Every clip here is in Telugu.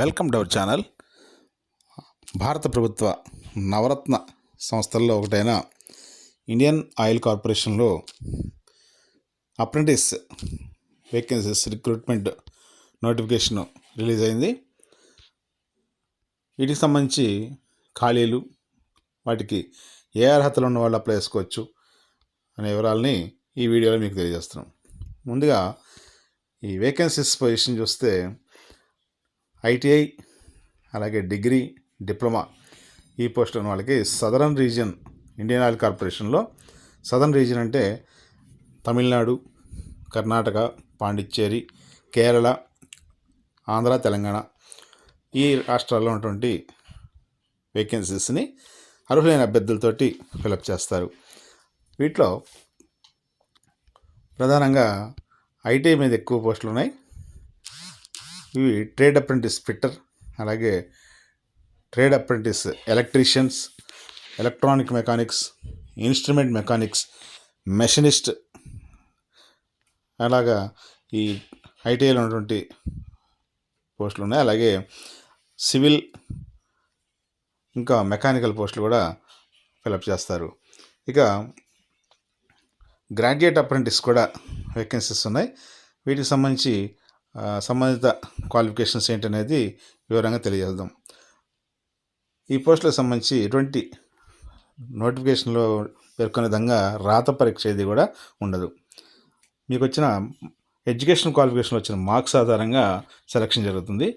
Welcome to our channel. భారత ప్రభుత్వ నవరత్న సంస్థల్లో ఒకటైన ఇండియన్ ఆయిల్ కార్పొరేషన్లో apprentice vacancies recruitment notification release అయింది. వీటికి సంబంధించి ఖాళీలు వాటికి ఏ అర్హతలు ఉన్న వాళ్ళు అప్లై చేసుకోవచ్చు అనే వివరాలని ఈ వీడియోలో మీకు తెలియజేస్తున్నాం. ముందుగా ఈ వేకెన్సీస్ పొజిషన్ చూస్తే ఐటీఐ అలాగే డిగ్రీ డిప్లొమా ఈ పోస్టులను వాళ్ళకి సదరన్ రీజియన్ ఇండియన్ ఆయిల్ కార్పొరేషన్లో సదరన్ రీజియన్ అంటే తమిళనాడు కర్ణాటక పాండిచ్చేరి కేరళ ఆంధ్ర తెలంగాణ ఈ రాష్ట్రాల్లో ఉన్నటువంటి వేకెన్సీస్ని అర్హులైన అభ్యర్థులతోటి ఫిలప్ చేస్తారు. వీటిలో ప్రధానంగా ఐటీఐ మీద ఎక్కువ పోస్టులు ఉన్నాయి. ఇవి ట్రేడ్ అప్రెంటిస్ ఫిట్టర్ అలాగే trade apprentice electricians electronic mechanics instrument mechanics machinist అలాగా ఈ ఐటీఐలో ఉన్నటువంటి పోస్టులు ఉన్నాయి. అలాగే సివిల్ ఇంకా మెకానికల్ పోస్టులు కూడా ఫిలప్ చేస్తారు. ఇక గ్రాడ్యుయేట్ అప్రెంటిస్ కూడా వేకెన్సీస్ ఉన్నాయి. వీటికి సంబంధించి సంబంధిత క్వాలిఫికేషన్స్ ఏంటనేది వివరంగా తెలియజేద్దాం. ఈ పోస్టులకు సంబంధించి ఎటువంటి నోటిఫికేషన్లో పేర్కొనే విధంగా రాత పరీక్ష ఇది కూడా ఉండదు. మీకు వచ్చిన ఎడ్యుకేషన్ క్వాలిఫికేషన్లో వచ్చిన మార్క్స్ ఆధారంగా సెలక్షన్ జరుగుతుంది.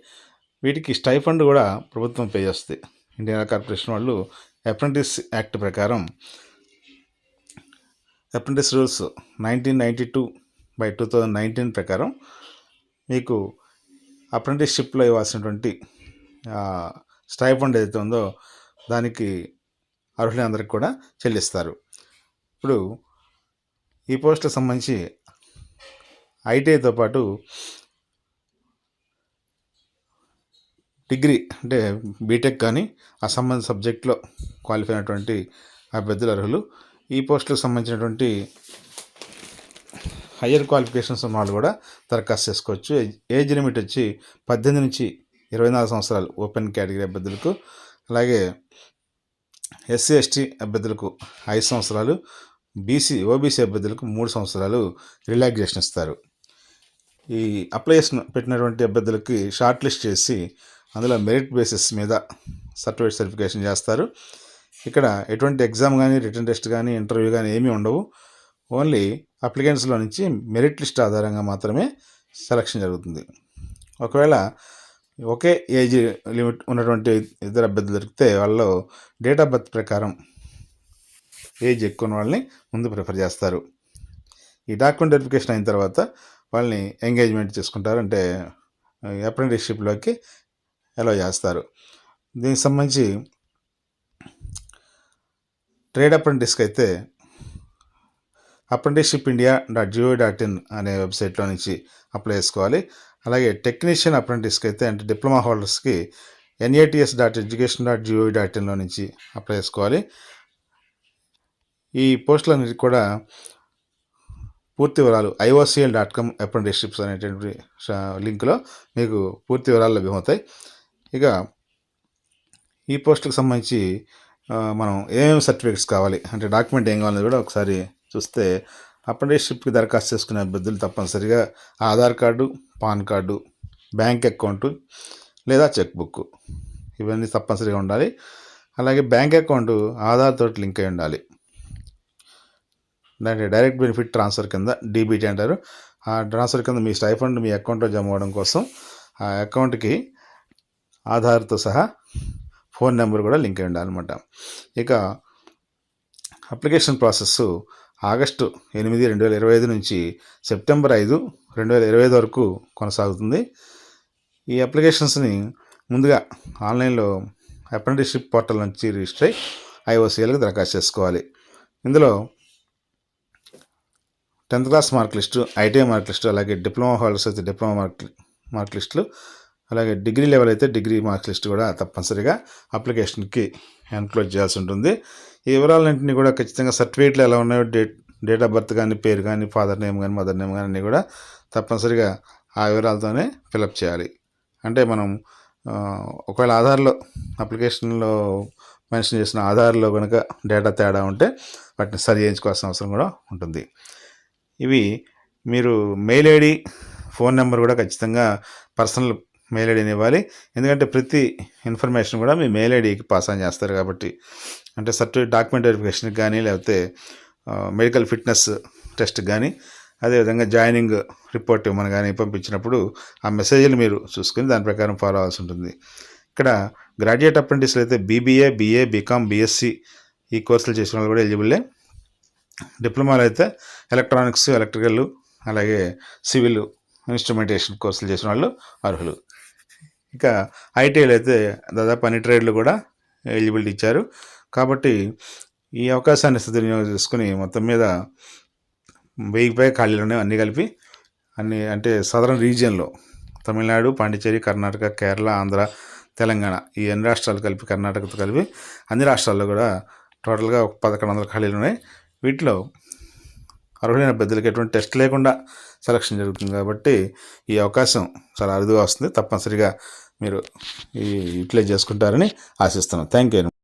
వీటికి స్టైఫండ్ కూడా ప్రభుత్వం పే చేస్తుంది. ఇండియన్ కార్పొరేషన్ వాళ్ళు అప్రెంటిస్ యాక్ట్ ప్రకారం apprentice rules nineteen ninety two by two thousand nineteen ప్రకారం మీకు అప్రెంటిస్షిప్లో ఇవ్వాల్సినటువంటి స్టైఫండ్ ఏదైతే ఉందో దానికి అర్హులైన అందరికి కూడా చెల్లిస్తారు. ఇప్పుడు ఈ పోస్టుకు సంబంధించి ఐటీఐతో పాటు డిగ్రీ అంటే బీటెక్ కానీ ఆ సంబంధ సబ్జెక్ట్లో క్వాలిఫై అయినటువంటి అభ్యర్థులు అర్హులు. ఈ పోస్టులకు సంబంధించినటువంటి హయ్యర్ క్వాలిఫికేషన్స్ ఉన్న వాళ్ళు కూడా దరఖాస్తు చేసుకోవచ్చు. ఏజ్- లిమిట్ వచ్చి పద్దెనిమిది నుంచి ఇరవై నాలుగు సంవత్సరాలు ఓపెన్ కేటగిరీ అభ్యర్థులకు అలాగే ఎస్సీ ఎస్టీ అభ్యర్థులకు ఐదు సంవత్సరాలు బీసీ ఓబీసీ అభ్యర్థులకు మూడు సంవత్సరాలు రిలాక్సేషన్ ఇస్తారు. ఈ అప్లయేషన్ పెట్టినటువంటి అభ్యర్థులకి షార్ట్ లిస్ట్ చేసి అందులో మెరిట్ బేసిస్ మీద సర్టిఫికేట్ సర్టిఫికేషన్ చేస్తారు. ఇక్కడ ఎటువంటి ఎగ్జామ్ కానీ రిటర్న్ టెస్ట్ కానీ ఇంటర్వ్యూ కానీ ఏమీ ఉండవు. ఓన్లీ అప్లికెంట్స్లో నుంచి మెరిట్ లిస్ట్ ఆధారంగా మాత్రమే సెలక్షన్ జరుగుతుంది. ఒకవేళ ఒకే ఏజ్ లిమిట్ ఉన్నటువంటి ఇద్దరు అభ్యర్థులు దొరికితే వాళ్ళు డేట్ ఆఫ్ బర్త్ ప్రకారం ఏజ్ ఎక్కువ ఉన్న వాళ్ళని ముందు ప్రిఫర్ చేస్తారు. ఈ డాక్యుమెంట్ వెరిఫికేషన్ అయిన తర్వాత వాళ్ళని ఎంగేజ్మెంట్ చేసుకుంటారు. అంటే అప్రెంటిస్షిప్లోకి అలో చేస్తారు. దీనికి సంబంధించి ట్రేడ్ అప్రెంటిస్కి అయితే apprenticeship India dot G O dot in అనే వెబ్సైట్లో నుంచి అప్లై చేసుకోవాలి. అలాగే టెక్నీషియన్ అప్రెంటిస్కి అయితే అంటే diploma హోల్డర్స్కి NATS dot education dot G O dot ఇన్లో నుంచి అప్లై చేసుకోవాలి. ఈ పోస్టులన్నిటి కూడా పూర్తి వివరాలు ఐఓసిఎల్ డాట్ కామ్ అప్రెంటిస్షిప్స్ అనేటువంటి లింక్లో మీకు పూర్తి వివరాలు లభ్యమవుతాయి. ఇక ఈ పోస్టులకు సంబంధించి మనం ఏమేమి సర్టిఫికేట్స్ కావాలి? అంటే డాక్యుమెంట్ ఏం కావాలని కూడా ఒకసారి చూస్తే అప్రెంటిస్షిప్కి దరఖాస్తు చేసుకునే అభ్యర్థులు తప్పనిసరిగా Aadhaar card PAN card bank account లేదా చెక్ బుక్ ఇవన్నీ తప్పనిసరిగా ఉండాలి. అలాగే బ్యాంక్ అకౌంట్ ఆధార్ తోటి లింక్ అయి ఉండాలి. దాంట్లో డైరెక్ట్ బెనిఫిట్ ట్రాన్స్ఫర్ కింద డీబీటీ అంటారు. ఆ ట్రాన్స్ఫర్ కింద మీ స్టైఫండ్ మీ అకౌంట్లో జమ అవ్వడం కోసం ఆ అకౌంట్కి ఆధార్తో సహా ఫోన్ నెంబర్ కూడా లింక్ అయి ఉండాలన్నమాట. ఇక అప్లికేషన్ ప్రాసెస్ ఆగస్టు ఎనిమిది రెండు వేల ఇరవై ఐదు నుంచి సెప్టెంబర్ ఐదు రెండు వేల ఇరవై ఐదు వరకు కొనసాగుతుంది. ఈ అప్లికేషన్స్ని ముందుగా ఆన్లైన్లో అప్రెంటిస్షిప్ పోర్టల్ నుంచి రిజిస్టర్ అయ్యి ఐఓసీఎల్కి దరఖాస్తు చేసుకోవాలి. ఇందులో tenth class mark list ITI mark list అలాగే డిప్లొమా హోల్డర్స్ అయితే డిప్లొమా మార్క్ మార్క్ లిస్టులు అలాగే డిగ్రీ లెవెల్ అయితే డిగ్రీ మార్క్స్ లిస్ట్ కూడా తప్పనిసరిగా అప్లికేషన్కి ఎన్క్లోజ్ చేయాల్సి ఉంటుంది. ఈ వివరాలన్నింటినీ కూడా ఖచ్చితంగా సర్టిఫికేట్లు ఎలా ఉన్నాయో డేట్ డేట్ ఆఫ్ బర్త్ కానీ పేరు కానీ ఫాదర్ నేమ్ కానీ మదర్ నేమ్ కానీ అన్నీ కూడా తప్పనిసరిగా ఆ వివరాలతోనే ఫిలప్ చేయాలి. అంటే మనం ఒకవేళ ఆధార్లో అప్లికేషన్లో మెన్షన్ చేసిన ఆధార్లో కనుక డేటా తేడా ఉంటే వాటిని సరి చేయించుకోవాల్సిన అవసరం కూడా ఉంటుంది. ఇవి మీరు మెయిల్ ఐడి ఫోన్ నెంబర్ కూడా ఖచ్చితంగా పర్సనల్ మెయిల్ ఐడిని ఇవ్వాలి. ఎందుకంటే ప్రతి ఇన్ఫర్మేషన్ కూడా మీ మెయిల్ ఐడికి పాస్ ఆన్ చేస్తారు కాబట్టి. అంటే సర్టిఫికేట్ డాక్యుమెంట్ వెరిఫికేషన్కి కానీ లేకపోతే మెడికల్ ఫిట్నెస్ టెస్ట్కి కానీ అదేవిధంగా జాయినింగ్ రిపోర్ట్ ఇవ్వమని కానీ పంపించినప్పుడు ఆ మెసేజ్లు మీరు చూసుకుని దాని ప్రకారం ఫాలో అవ్వాల్సి ఉంటుంది. ఇక్కడ గ్రాడ్యుయేట్ అప్రెంటిస్లు అయితే బీబీఏ బీఏ బీకామ్ బీఎస్సీ ఈ కోర్సులు చేసిన వాళ్ళు కూడా ఎలిజిబుల్లే డిప్లొమాలో అయితే ఎలక్ట్రానిక్స్ ఎలక్ట్రికల్ అలాగే సివిల్ ఇన్స్ట్రుమెంటేషన్ కోర్సులు చేసిన వాళ్ళు అర్హులు. ఇక ఐటీఐలో అయితే దాదాపు అన్ని ట్రేడ్లు కూడా ఎలిజిబిలిటీ ఇచ్చారు. కాబట్టి ఈ అవకాశాన్ని సద్వినియోగం చేసుకుని మొత్తం మీద వెయ్యి పై ఖాళీలు ఉన్నాయి అన్నీ కలిపి. అన్ని అంటే సదరన్ రీజియన్లో తమిళనాడు పాండిచ్చేరి కర్ణాటక కేరళ ఆంధ్ర తెలంగాణ ఈ అన్ని రాష్ట్రాలు కలిపి కర్ణాటకతో కలిపి అన్ని రాష్ట్రాల్లో కూడా టోటల్గా ఒక పదకొండు వందల ఖాళీలు ఉన్నాయి. వీటిలో అర్హులైన పెద్దలకి ఎటువంటి టెస్ట్ లేకుండా సెలక్షన్ జరుగుతుంది కాబట్టి ఈ అవకాశం చాలా అరుదుగా వస్తుంది. తప్పనిసరిగా మీరు ఈ యూటిలైజ్ చేసుకుంటారని ఆశిస్తున్నాను. Thank you